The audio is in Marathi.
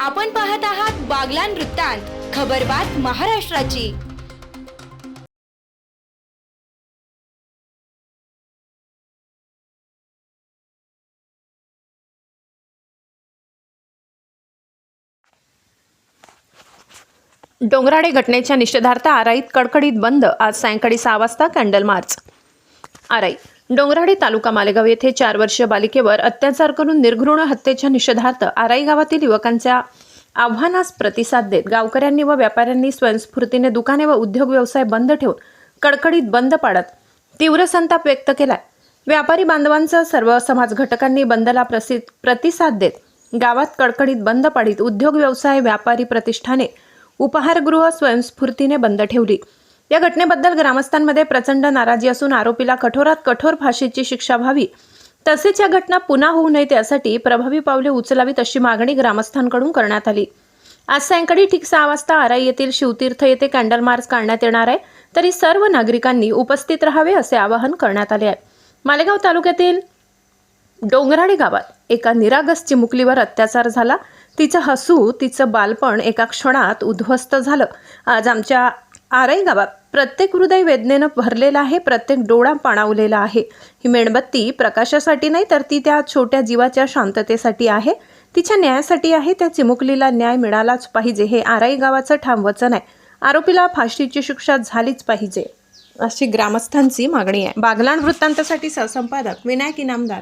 आपण पाहत आहात बागलान वृत्तांत खबरबात महाराष्ट्राची. डोंगराडे घटनेच्या निषेधार्थ आराईत कडकडीत बंद आज सायंकाळी सहा वाजता कॅन्डल मार्च. आराई डोंगराडे तालुका मालेगाव येथे चार वर्षीय बालिकेवर अत्याचार करून निर्घृण हत्येच्या निषेधार्थ आराई गावातील युवकांच्या आव्हानास प्रतिसाद देत गावकऱ्यांनी व व्यापाऱ्यांनी स्वयंस्फूर्तीने दुकाने व उद्योग व्यवसाय बंद ठेवून कडकडीत बंद पाडत तीव्र संताप व्यक्त केलाय. व्यापारी बांधवांसह सर्व समाज घटकांनी बंदला प्रसि प्रतिसाद देत गावात कडकडीत बंद पाडीत उद्योग व्यवसाय व्यापारी प्रतिष्ठाने उपहारगृह स्वयंस्फूर्तीने बंद ठेवली. या घटनेबद्दल ग्रामस्थांमध्ये प्रचंड नाराजी असून आरोपीला कठोरात कठोर फाशीची शिक्षा व्हावी. तसेच या घटना पुन्हा होऊ नये त्यासाठी प्रभावी पावले उचलावीत अशी मागणी ग्रामस्थांकडून करण्यात आली. आज सायंकाळी ठीक सहा वाजता आराई येथील शिवतीर्थ येथे कॅन्डल मार्च काढण्यात येणार आहे. तरी सर्व नागरिकांनी उपस्थित राहावे असे आवाहन करण्यात आले आहे. मालेगाव तालुक्यातील डोंगराळी गावात एका निरागस चिमुकलीवर अत्याचार झाला. तिचं हसू तिचं बालपण एका क्षणात उद्ध्वस्त झालं. आज आमच्या आराई गावात प्रत्येक हृदय वेदनेनं भरलेलं आहे प्रत्येक डोळा पाणावलेला आहे. ही मेणबत्ती प्रकाशासाठी नाही तर ती त्या छोट्या जीवाच्या शांततेसाठी आहे. तिच्या न्यायासाठी आहे त्या चिमुकलीला न्याय मिळालाच पाहिजे हे आराई गावाचं ठाम वचन आहे. आरोपीला फाशीची शिक्षा झालीच पाहिजे. अशी ग्रामस्थांची मागणी आहे. बागलाण वृत्तांतासाठी सहसंपादक विनायक इनामदार.